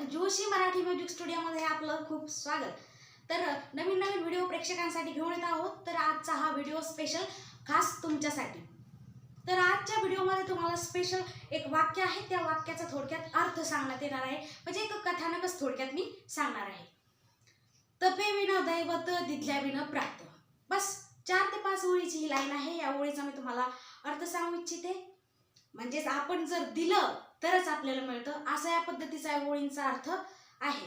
Joshi Marathi music स्टुडिओमध्ये आपलं खूप स्वागत. तर नवीन नवीन व्हिडिओ प्रेक्षकांसाठी घेऊन येत आहोत. तर आजचा हा व्हिडिओ स्पेशल खास तुमच्यासाठी. तर आजच्या व्हिडिओमध्ये तुम्हाला स्पेशल एक वाक्य आहे. त्या वाक्याचा थोडक्यात अर्थ सांगण्यात येणार आहे. म्हणजे एक कथानकच थोडक्यात मी सांगणार आहे. तपे विन दैवत दिधल्या विन प्राप्त. बस चार ते पाच ओळीची ही लाईन आहे. या ओळीचा मी तुम्हाला अर्थ सांगू इच्छिते. म्हणजेच आपण जर दिलं तरच आपल्याला मिळतं. असा या पद्धतीचा या ओळींचा अर्थ आहे.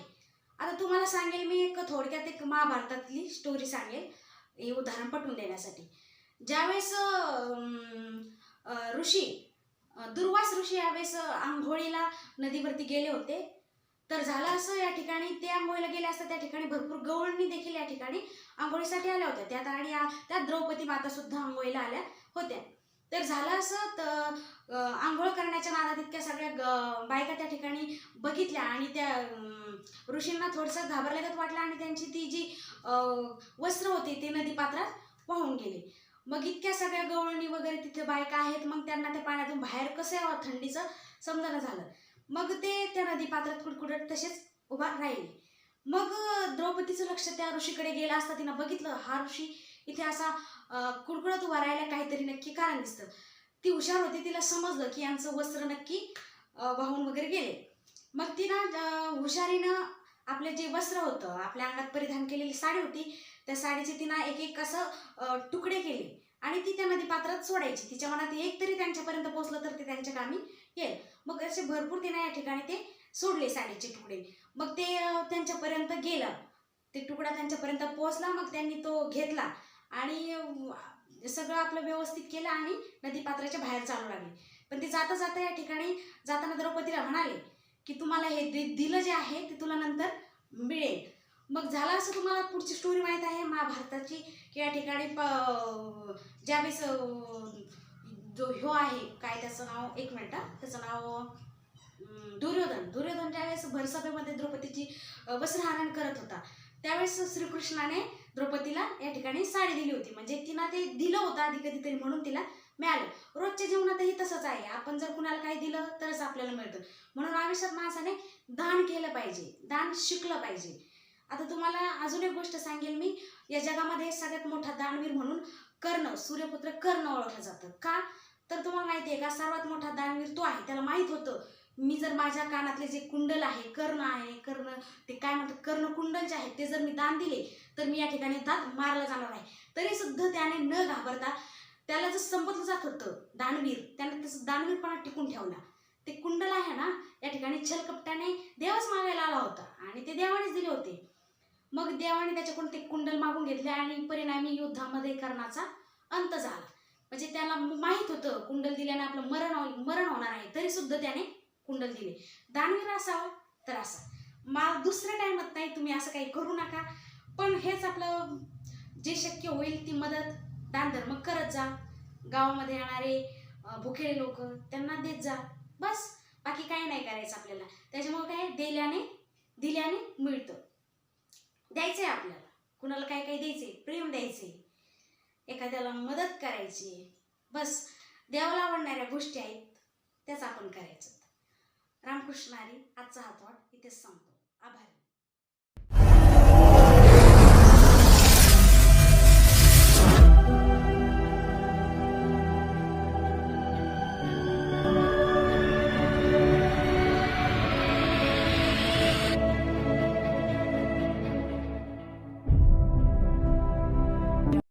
आता तुम्हाला सांगेल मी एक थोडक्यात एक महाभारतातली स्टोरी सांगेल. हे उदाहरण पटवून देण्यासाठी. ज्यावेळेस ऋषी दुर्वास ऋषी यावेळेस आंघोळीला नदीवरती गेले होते. तर झालं असं या ठिकाणी ते आंघोळीला गेले असता त्या ठिकाणी भरपूर गवळणी देखील या ठिकाणी आंघोळीसाठी आल्या होत्या. त्यात आणि त्या त्यात द्रौपदी माता सुद्धा आंघोळीला आल्या होत्या. तर झालं असं तर आंघोळ करण्याच्या नादात इतक्या सगळ्या ग- बायका त्या ठिकाणी बघितल्या आणि त्या ऋषींना थोडंसं घाबरल्यागत वाटलं आणि त्यांची ती जी वस्त्र होती ते नदीपात्रात वाहून गेले. मग इतक्या सगळ्या गवळणी वगैरे तिथे बायका आहेत मग त्यांना त्या पाण्यातून बाहेर कसं यावं थंडीचं समजणं झालं. मग ते त्या नदीपात्रात कुडकुडत तसेच उभा राहिले. मग द्रौपदीचं लक्ष त्या ऋषीकडे गेलं असता तिनं बघितलं हा ऋषी इथे असा कुडकुडत उभा राहायला काहीतरी नक्की कारण दिसतं. ती हुशार होती तिला समजलं की यांचं वस्त्र नक्की वाहून वगैरे गेले. मग तिनं हुशारीनं आपलं जे वस्त्र होतं आपल्या अंगात परिधान केलेली साडी होती त्या साडीचे तिनं एक एक असं तुकडे केले आणि ती त्या नदीपात्रात सोडायची. तिच्या मनात एक तरी त्यांच्यापर्यंत पोहोचलं तर ते त्यांच्या कामी येईल. मग असे भरपूर तिनं या ठिकाणी ते सोडले साडीचे तुकडे. मग ते त्यांच्यापर्यंत गेलं. ते तुकडा त्यांच्यापर्यंत पोहोचला मग त्यांनी तो घेतला. आणि सगळं आपलं व्यवस्थित केलं आणि नदीपात्राच्या बाहेर चालू लागले. पण ते जाता जाता या ठिकाणी जाताना द्रौपदीला म्हणाले की तुम्हाला हे दि- दिलं जे आहे ते तुला नंतर मिळेल. मग झालं असं तुम्हाला पुढची स्टोरी माहीत आहे? महाभारताची की या ठिकाणी प ज्यावेळेस जो ह्यो आहे काय त्याचं नाव? एक मिनिट त्याचं नाव दुर्योधन. दुर्योधन ज्यावेळेस भरसभेमध्ये द्रौपदीची अं, वस्त्रहरण करत होता त्यावेळेस श्रीकृष्णाने द्रौपदीला या ठिकाणी साडी दिली होती. म्हणजे तिला ते दिलं होतं आधी कधीतरी म्हणून तिला मिळालं. रोजच्या जीवनातही तसंच आहे. आपण जर कुणाला काही दिलं तरच आपल्याला मिळतं. म्हणून आयुष्यात माणसाने दान केलं पाहिजे. दान शिकलं पाहिजे. आता तुम्हाला अजून एक गोष्ट सांगेल मी. या जगामध्ये सगळ्यात मोठा दानवीर म्हणून कर्ण सूर्यपुत्र कर्ण ओळखलं जातं. का? तर तुम्हाला माहिती आहे का? सर्वात मोठा दानवीर तो आहे. त्याला माहीत होतं. मी जर माझ्या कानातले जे कुंडल आहे कर्ण आहे कर्ण ते काय म्हणतात कर्ण कुंडल जे आहेत ते जर मी दान दिले तर मी या ठिकाणी दात मारला जाणार आहे तरी सुद्धा त्याने न घाबरता त्याला जर संपतलं जात होतं दानवीर त्याने तसं दानवीरपणा टिकून ठेवला. ते कुंडल आहे ना या ठिकाणी छलकपट्याने देवच मागायला आला होता आणि ते देवानेच दिले होते. मग देवाने त्याच्याकडून ते कुंडल मागून घेतले आणि परिणामी युद्धामध्ये कर्णाचा अंत झाला. म्हणजे त्याला माहीत होतं कुंडल दिल्याने आपलं मरण मरण होणार आहे. तरी सुद्धा त्याने कुंडल दिले. दानवीर असावं तर असा. मा दुसऱ्या टायमात नाही तुम्ही असं काही करू नका. पण हेच आपलं जे शक्य होईल ती मदत दानधर्म करत जा. गावामध्ये येणारे अं, भुकेले लोक त्यांना देत जा. बस. बाकी काही नाही करायचं आपल्याला. त्याच्यामुळे काय? दिल्याने दिल्याने मिळतं. द्यायचंय आपल्याला. कुणाला काय काय द्यायचंय? प्रेम द्यायचे एखाद्याला मदत करायची बस. देवाला आवडणाऱ्या गोष्टी आहेत. त्याच आपण करायचं. रामकृष्ण आजचा आजचा हातवाट इथेच संपतो. आभारी.